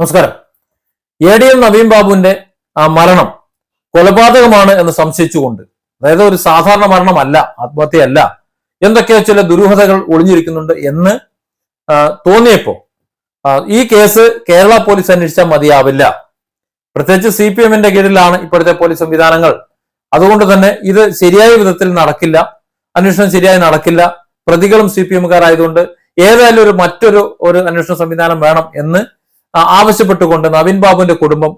നമസ്കാരം. A D M Naveen ബാബുവിന്റെ ആ മരണം കൊലപാതകമാണ് എന്ന് സംശയിച്ചുകൊണ്ട് അതായത് ഒരു സാധാരണ മരണമല്ല ആത്മഹത്യയല്ല എന്തൊക്കെയോ ചില ദുരൂഹതകൾ ഒളിഞ്ഞിരിക്കുന്നുണ്ട് എന്ന് തോന്നിയപ്പോ ഈ കേസ് കേരള പോലീസ് അന്വേഷിച്ചാൽ മതിയാവില്ല. പ്രത്യേകിച്ച് സി പി എമ്മിന്റെ കീഴിലാണ് ഇപ്പോഴത്തെ പോലീസ് സംവിധാനങ്ങൾ. അതുകൊണ്ട് തന്നെ ഇത് ശരിയായ വിധത്തിൽ നടക്കില്ല അന്വേഷണം ശരിയായി നടക്കില്ല പ്രതികളും സി പി എമ്മുകാരായതുകൊണ്ട് ഏതായാലും ഒരു മറ്റൊരു ഒരു അന്വേഷണ സംവിധാനം വേണം എന്ന് ആവശ്യപ്പെട്ടുകൊണ്ട് നവീൻ ബാബുവിന്റെ കുടുംബം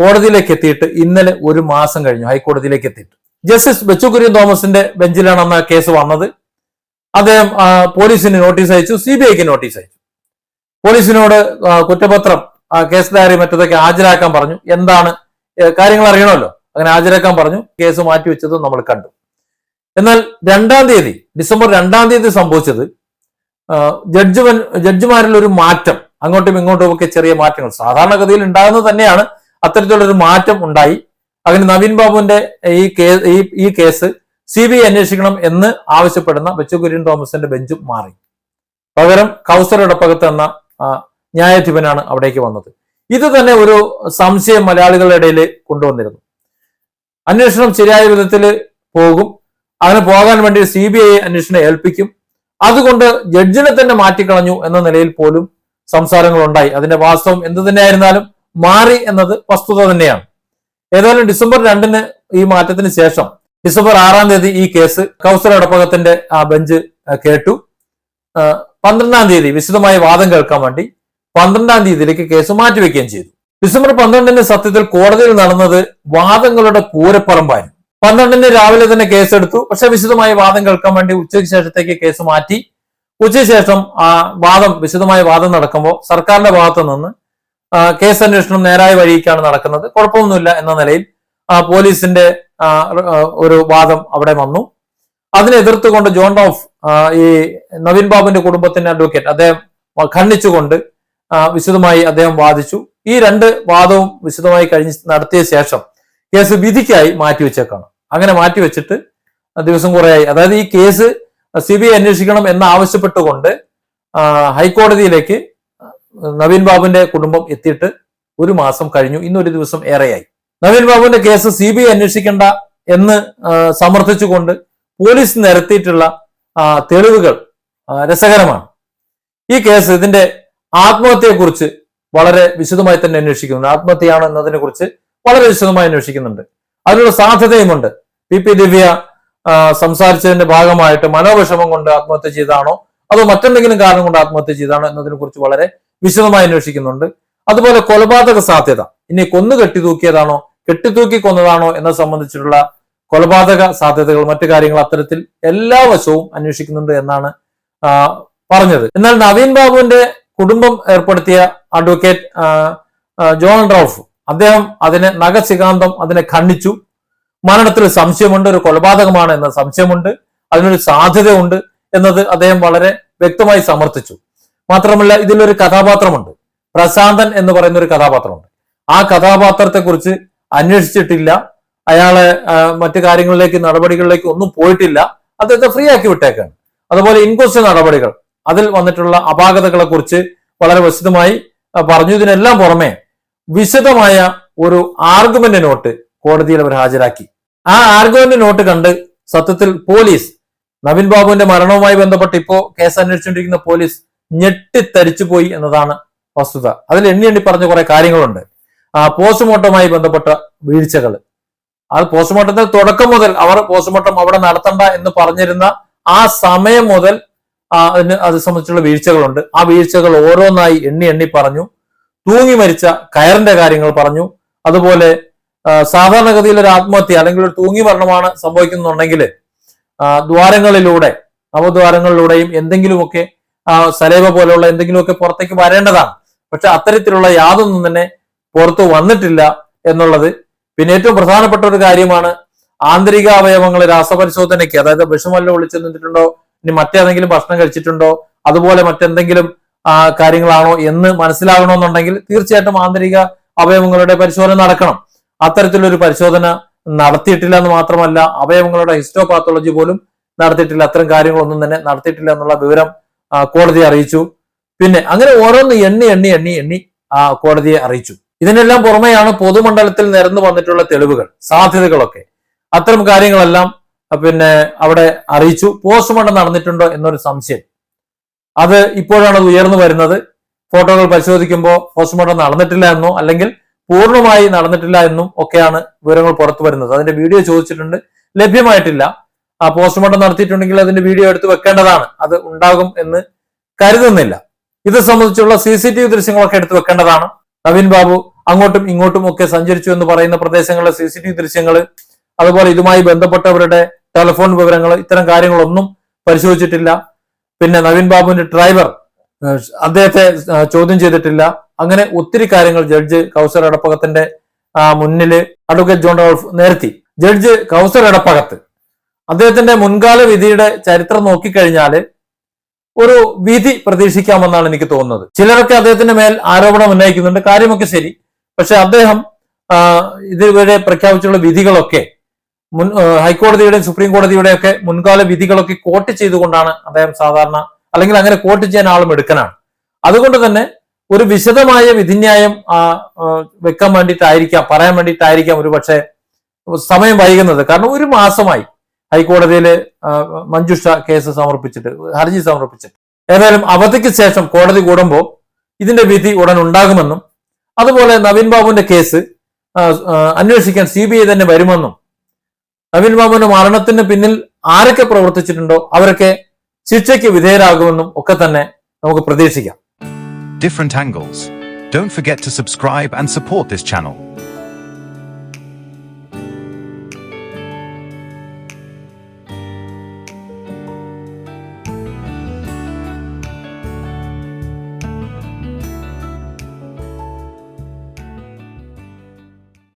കോടതിയിലേക്ക് എത്തിയിട്ട് ഇന്നലെ ഒരു മാസം കഴിഞ്ഞു ഹൈക്കോടതിയിലേക്ക് എത്തിയിട്ട്. ജസ്റ്റിസ് ബച്ചുകുര്യൻ തോമസിന്റെ ബെഞ്ചിലാണ് അന്ന് കേസ് വന്നത്. അദ്ദേഹം പോലീസിന് നോട്ടീസ് അയച്ചു സി ബി ഐക്ക് നോട്ടീസ് അയച്ചു. പോലീസിനോട് കുറ്റപത്രം കേസ് ഡയറി മറ്റതൊക്കെ ഹാജരാക്കാൻ പറഞ്ഞു. എന്താണ് കാര്യങ്ങൾ അറിയണമല്ലോ? അങ്ങനെ ഹാജരാക്കാൻ പറഞ്ഞു കേസ് മാറ്റിവെച്ചതും നമ്മൾ കണ്ടു. എന്നാൽ രണ്ടാം തീയതി ഡിസംബർ രണ്ടാം തീയതി സംഭവിച്ചത് ജഡ്ജ് ജഡ്ജിമാരിൽ ഒരു മാറ്റം അങ്ങോട്ടും ഇങ്ങോട്ടും ഒക്കെ ചെറിയ മാറ്റങ്ങൾ. സാധാരണഗതിയിൽ ഉണ്ടാകുന്നത് തന്നെയാണ് അത്തരത്തിലുള്ളൊരു മാറ്റം ഉണ്ടായി. അങ്ങനെ നവീൻ ബാബുവിന്റെ ഈ കേസ് ഈ കേസ് സി ബി ഐ അന്വേഷിക്കണം എന്ന് ആവശ്യപ്പെടുന്ന ബച്ചുകുര്യൻ തോമസിന്റെ ബെഞ്ചും മാറി. പകരം കൗസർ എന്ന ന്യായാധിപനാണ് അവിടേക്ക് വന്നത്. ഇത് തന്നെ ഒരു സംശയം മലയാളികളുടെ ഇടയിൽ കൊണ്ടുവന്നിരുന്നു. അന്വേഷണം ശരിയായ വിധത്തിൽ പോകും. അങ്ങനെ പോകാൻ വേണ്ടി സി ബി ഐ അന്വേഷണം ഏൽപ്പിക്കും. അതുകൊണ്ട് ജഡ്ജിനെ തന്നെ മാറ്റിക്കളഞ്ഞു എന്ന നിലയിൽ പോലും സംസാരങ്ങൾ ഉണ്ടായി അതിന്റെ വാസ്തവം എന്ത് തന്നെയായിരുന്നാലും മാറി എന്നത് വസ്തുത തന്നെയാണ്. ഏതായാലും ഡിസംബർ രണ്ടിന് ഈ മാറ്റത്തിന് ശേഷം ഡിസംബർ ആറാം തീയതി ഈ കേസ് കൗസർ അടപ്പകത്തിന്റെ ആ ബെഞ്ച് കേട്ടു. പന്ത്രണ്ടാം തീയതി വിശദമായ വാദം കേൾക്കാൻ വേണ്ടി പന്ത്രണ്ടാം തീയതിയിലേക്ക് കേസ് മാറ്റിവെക്കുകയും ചെയ്തു. ഡിസംബർ പന്ത്രണ്ടിന് സത്യത്തിൽ കോടതിയിൽ നടന്നത് വാദങ്ങളുടെ കൂരപ്പറമ്പായിരുന്നു പന്ത്രണ്ടിന് രാവിലെ തന്നെ കേസെടുത്തു. പക്ഷെ വിശദമായ വാദം കേൾക്കാൻ വേണ്ടി ഉച്ചയ്ക്ക് ശേഷത്തേക്ക് കേസ് മാറ്റി ഉച്ചയ്ക്ക് ശേഷം ആ വാദം വിശദമായ വാദം നടക്കുമ്പോൾ സർക്കാരിന്റെ ഭാഗത്തു നിന്ന് കേസ് അന്വേഷണം നേരായ വഴിക്കാണ് നടക്കുന്നത്. കുഴപ്പമൊന്നുമില്ല എന്ന നിലയിൽ പോലീസിന്റെ ഒരു വാദം അവിടെ വന്നു. അതിനെ എതിർത്തുകൊണ്ട് ജോൺ ഓഫ് ഈ നവീൻ ബാബുവിന്റെ കുടുംബത്തിന്റെ അഡ്വക്കേറ്റ് അദ്ദേഹം ഖണ്ഡിച്ചുകൊണ്ട് വിശദമായി അദ്ദേഹം വാദിച്ചു. ഈ രണ്ട് വാദവും വിശദമായി കഴിഞ്ഞ് നടത്തിയ ശേഷം കേസ് വിധിക്കായി മാറ്റിവെച്ചേക്കാണ്. അങ്ങനെ മാറ്റിവെച്ചിട്ട് ദിവസം കുറേയായി. അതായത് ഈ കേസ് സി ബി ഐ അന്വേഷിക്കണം എന്നാവശ്യപ്പെട്ടുകൊണ്ട് ഹൈക്കോടതിയിലേക്ക് നവീൻ ബാബുവിന്റെ കുടുംബം എത്തിയിട്ട് ഒരു മാസം കഴിഞ്ഞു. ഇന്നൊരു ദിവസം ഏറെയായി. നവീൻ ബാബുവിന്റെ കേസ് സി ബി ഐ അന്വേഷിക്കേണ്ട എന്ന് സമർത്ഥിച്ചുകൊണ്ട് പോലീസ് നിരത്തിയിട്ടുള്ള തെളിവുകൾ രസകരമാണ്. ഈ കേസ് ഇതിന്റെ ആത്മഹത്യയെക്കുറിച്ച് വളരെ വിശദമായി തന്നെ അന്വേഷിക്കുന്നുണ്ട്. ആത്മഹത്യയാണ് എന്നതിനെ കുറിച്ച് വളരെ വിശദമായി അന്വേഷിക്കുന്നുണ്ട്. അതിനുള്ള സാധ്യതയുമുണ്ട്. പി. പി. ദിവ്യ സംസാരിച്ചതിന്റെ ഭാഗമായിട്ട് മനോവിഷമം കൊണ്ട് ആത്മഹത്യ ചെയ്താണോ അതോ മറ്റെന്തെങ്കിലും കാരണം കൊണ്ട് ആത്മഹത്യ ചെയ്താണോ എന്നതിനെ കുറിച്ച് വളരെ വിശദമായി അന്വേഷിക്കുന്നുണ്ട്. അതുപോലെ കൊലപാതക സാധ്യത. ഇനി കൊന്നു കെട്ടിത്തൂക്കിയതാണോ കെട്ടിത്തൂക്കി കൊന്നതാണോ എന്നത് സംബന്ധിച്ചിട്ടുള്ള കൊലപാതക സാധ്യതകൾ മറ്റു കാര്യങ്ങൾ അത്തരത്തിൽ എല്ലാ വശവും അന്വേഷിക്കുന്നുണ്ട് എന്നാണ് പറഞ്ഞത്. എന്നാൽ നവീൻ ബാബുവിന്റെ കുടുംബം ഏർപ്പെടുത്തിയ അഡ്വക്കേറ്റ് ജോൺ റൌഫ് അദ്ദേഹം അതിനെ നഖശികാന്തം അതിനെ ഖണ്ഡിച്ചു. മരണത്തിൽ സംശയമുണ്ട് ഒരു കൊലപാതകമാണ് എന്ന സംശയമുണ്ട് അതിനൊരു സാധ്യതയുണ്ട് എന്നത് അദ്ദേഹം വളരെ വ്യക്തമായി സമർത്ഥിച്ചു. മാത്രമല്ല ഇതിലൊരു കഥാപാത്രമുണ്ട്. പ്രശാന്തൻ എന്ന് പറയുന്ന ഒരു കഥാപാത്രമുണ്ട്. ആ കഥാപാത്രത്തെ കുറിച്ച് അന്വേഷിച്ചിട്ടില്ല. അയാളെ മറ്റു കാര്യങ്ങളിലേക്ക് നടപടികളിലേക്ക് ഒന്നും പോയിട്ടില്ല. അദ്ദേഹത്തെ ഫ്രീ ആക്കി വിട്ടേക്കാണ്. അതുപോലെ ഇൻക്വസ്റ്റ് നടപടികൾ. അതിൽ വന്നിട്ടുള്ള അപാകതകളെ കുറിച്ച് വളരെ വിശദമായി പറഞ്ഞു. ഇതിനെല്ലാം പുറമെ വിശദമായ ഒരു ആർഗ്യുമെന്റ് നോട്ട് കോടതിയിൽ അവർ ഹാജരാക്കി. ആ ആർഗ്യുമെന്റ് നോട്ട് കണ്ട് സത്യത്തിൽ പോലീസ് നവീൻ ബാബുവിന്റെ മരണവുമായി ബന്ധപ്പെട്ട് ഇപ്പോ കേസ് അന്വേഷിച്ചുകൊണ്ടിരിക്കുന്ന പോലീസ് ഞെട്ടിത്തരിച്ചു പോയി എന്നതാണ് വസ്തുത. അതിൽ എണ്ണി എണ്ണി പറഞ്ഞ കുറെ കാര്യങ്ങളുണ്ട്. ആ പോസ്റ്റ്മോർട്ടവുമായി ബന്ധപ്പെട്ട വീഴ്ചകൾ. അത് പോസ്റ്റ്മോർട്ടത്തിന്റെ തുടക്കം മുതൽ അവർ പോസ്റ്റ്മോർട്ടം അവിടെ നടത്തണ്ട എന്ന് പറഞ്ഞിരുന്ന ആ സമയം മുതൽ അതിന് അത് സംബന്ധിച്ചുള്ള വീഴ്ചകളുണ്ട്. ആ വീഴ്ചകൾ ഓരോന്നായി എണ്ണി എണ്ണി പറഞ്ഞു. തൂങ്ങി മരിച്ച കയറിന്റെ കാര്യങ്ങൾ പറഞ്ഞു. അതുപോലെ സാധാരണഗതിയിൽ ഒരു ആത്മഹത്യ അല്ലെങ്കിൽ ഒരു തൂങ്ങി മരണമാണ് സംഭവിക്കുന്നുണ്ടെങ്കിൽ ദ്വാരങ്ങളിലൂടെ നവദ്വാരങ്ങളിലൂടെയും എന്തെങ്കിലുമൊക്കെ സലേവ പോലെയുള്ള എന്തെങ്കിലുമൊക്കെ പുറത്തേക്ക് വരേണ്ടതാണ്. പക്ഷെ അത്തരത്തിലുള്ള യാതൊന്നും തന്നെ പുറത്തു വന്നിട്ടില്ല എന്നുള്ളത് പിന്നെ ഏറ്റവും പ്രധാനപ്പെട്ട ഒരു കാര്യമാണ് ആന്തരിക അവയവങ്ങൾ രാസപരിശോധനയ്ക്ക് അതായത് വിഷമല്ല ഒളിച്ചു നിന്നിട്ടുണ്ടോ ഇനി മറ്റേതെങ്കിലും ഭക്ഷണം കഴിച്ചിട്ടുണ്ടോ അതുപോലെ മറ്റെന്തെങ്കിലും കാര്യങ്ങളാണോ എന്ന് മനസ്സിലാകണമെന്നുണ്ടെങ്കിൽ തീർച്ചയായിട്ടും ആന്തരിക അവയവങ്ങളുടെ പരിശോധന നടക്കണം. അത്തരത്തിലൊരു പരിശോധന നടത്തിയിട്ടില്ല എന്ന് മാത്രമല്ല അവയവങ്ങളുടെ ഹിസ്റ്റോപാത്തോളജി പോലും നടത്തിയിട്ടില്ല. അത്തരം കാര്യങ്ങളൊന്നും തന്നെ നടത്തിയിട്ടില്ല എന്നുള്ള വിവരം കോടതിയെ അറിയിച്ചു. പിന്നെ അങ്ങനെ ഓരോന്ന് എണ്ണി എണ്ണി എണ്ണി എണ്ണി കോടതിയെ അറിയിച്ചു. ഇതിനെല്ലാം പുറമെയാണ് പൊതുമണ്ഡലത്തിൽ നിരന്നു വന്നിട്ടുള്ള തെളിവുകൾ സാധ്യതകളൊക്കെ. അത്തരം കാര്യങ്ങളെല്ലാം പിന്നെ അവിടെ അറിയിച്ചു. പോസ്റ്റ്മോർട്ടം നടന്നിട്ടുണ്ടോ എന്നൊരു സംശയം. അത് ഇപ്പോഴാണ് ഉയർന്നു വരുന്നത്. ഫോട്ടോകൾ പരിശോധിക്കുമ്പോൾ പോസ്റ്റ്മോർട്ടം നടന്നിട്ടില്ല എന്നോ അല്ലെങ്കിൽ പൂർണമായി നടന്നിട്ടില്ല എന്നും ഒക്കെയാണ് വിവരങ്ങൾ പുറത്തു വരുന്നത്. അതിന്റെ വീഡിയോ ചോദിച്ചിട്ടുണ്ട്. ലഭ്യമായിട്ടില്ല. ആ പോസ്റ്റ്മോർട്ടം നടത്തിയിട്ടുണ്ടെങ്കിൽ അതിന്റെ വീഡിയോ എടുത്ത് വെക്കേണ്ടതാണ്. അത് ഉണ്ടാകും എന്ന് കരുതുന്നില്ല. ഇത് സംബന്ധിച്ചുള്ള സി സി ടി വി ദൃശ്യങ്ങളൊക്കെ എടുത്ത് വെക്കേണ്ടതാണ്. നവീൻ ബാബു അങ്ങോട്ടും ഇങ്ങോട്ടും ഒക്കെ സഞ്ചരിച്ചു എന്ന് പറയുന്ന പ്രദേശങ്ങളിലെ സി സി ടി വി ദൃശ്യങ്ങൾ അതുപോലെ ഇതുമായി ബന്ധപ്പെട്ടവരുടെ ടെലിഫോൺ വിവരങ്ങൾ ഇത്തരം കാര്യങ്ങളൊന്നും പരിശോധിച്ചിട്ടില്ല. പിന്നെ നവീൻ ബാബുവിന്റെ ഡ്രൈവർ അദ്ദേഹത്തെ ചോദ്യം ചെയ്തിട്ടില്ല. അങ്ങനെ ഒത്തിരി കാര്യങ്ങൾ ജഡ്ജ് കൗസർ എടപ്പകത്തിന്റെ മുന്നിൽ അഡ്വക്കേറ്റ് ജോൺ റോൾഫ് നേരത്തി. ജഡ്ജ് കൗസർ എടപ്പകത്ത്. അദ്ദേഹത്തിന്റെ മുൻകാല വിധിയുടെ ചരിത്രം നോക്കിക്കഴിഞ്ഞാൽ ഒരു വിധി പ്രതീക്ഷിക്കാമെന്നാണ് എനിക്ക് തോന്നുന്നത്. ചിലരൊക്കെ അദ്ദേഹത്തിന്റെ മേൽ ആരോപണം ഉന്നയിക്കുന്നുണ്ട്. കാര്യമൊക്കെ ശരി. പക്ഷെ അദ്ദേഹം ഇതുവരെ പ്രഖ്യാപിച്ചുള്ള വിധികളൊക്കെ മുൻ ഹൈക്കോടതിയുടെയും സുപ്രീം കോടതിയുടെയും ഒക്കെ മുൻകാല വിധികളൊക്കെ കോട്ട് ചെയ്തുകൊണ്ടാണ് അദ്ദേഹം സാധാരണ അല്ലെങ്കിൽ അങ്ങനെ കോട്ട് ചെയ്യാൻ ആളും എടുക്കനാണ് അതുകൊണ്ട് തന്നെ ഒരു വിശദമായ വിധിന്യായം വെക്കാൻ വേണ്ടിയിട്ടായിരിക്കാം പറയാൻ വേണ്ടിയിട്ടായിരിക്കാം ഒരു പക്ഷേ സമയം വൈകുന്നത്. കാരണം ഒരു മാസമായി ഹൈക്കോടതിയിൽ മഞ്ജുഷ കേസ് സമർപ്പിച്ചിട്ട് ഹർജി സമർപ്പിച്ചിട്ട്. ഏതായാലും അവധിക്ക് ശേഷം കോടതി കൂടുമ്പോൾ ഇതിന്റെ വിധി ഉടൻ ഉണ്ടാകുമെന്നും അതുപോലെ നവീൻ ബാബുവിന്റെ കേസ് അന്വേഷിക്കാൻ സി ബി ഐ തന്നെ വരുമെന്നും നവീൻ ബാബുവിന്റെ മരണത്തിന് പിന്നിൽ ആരൊക്കെ പ്രവർത്തിച്ചിട്ടുണ്ടോ അവരൊക്കെ ശിക്ഷയ്ക്ക് വിധേയരാകുമെന്നും ഒക്കെ തന്നെ നമുക്ക് പ്രതീക്ഷിക്കാം different angles. Don't forget to subscribe and support this channel.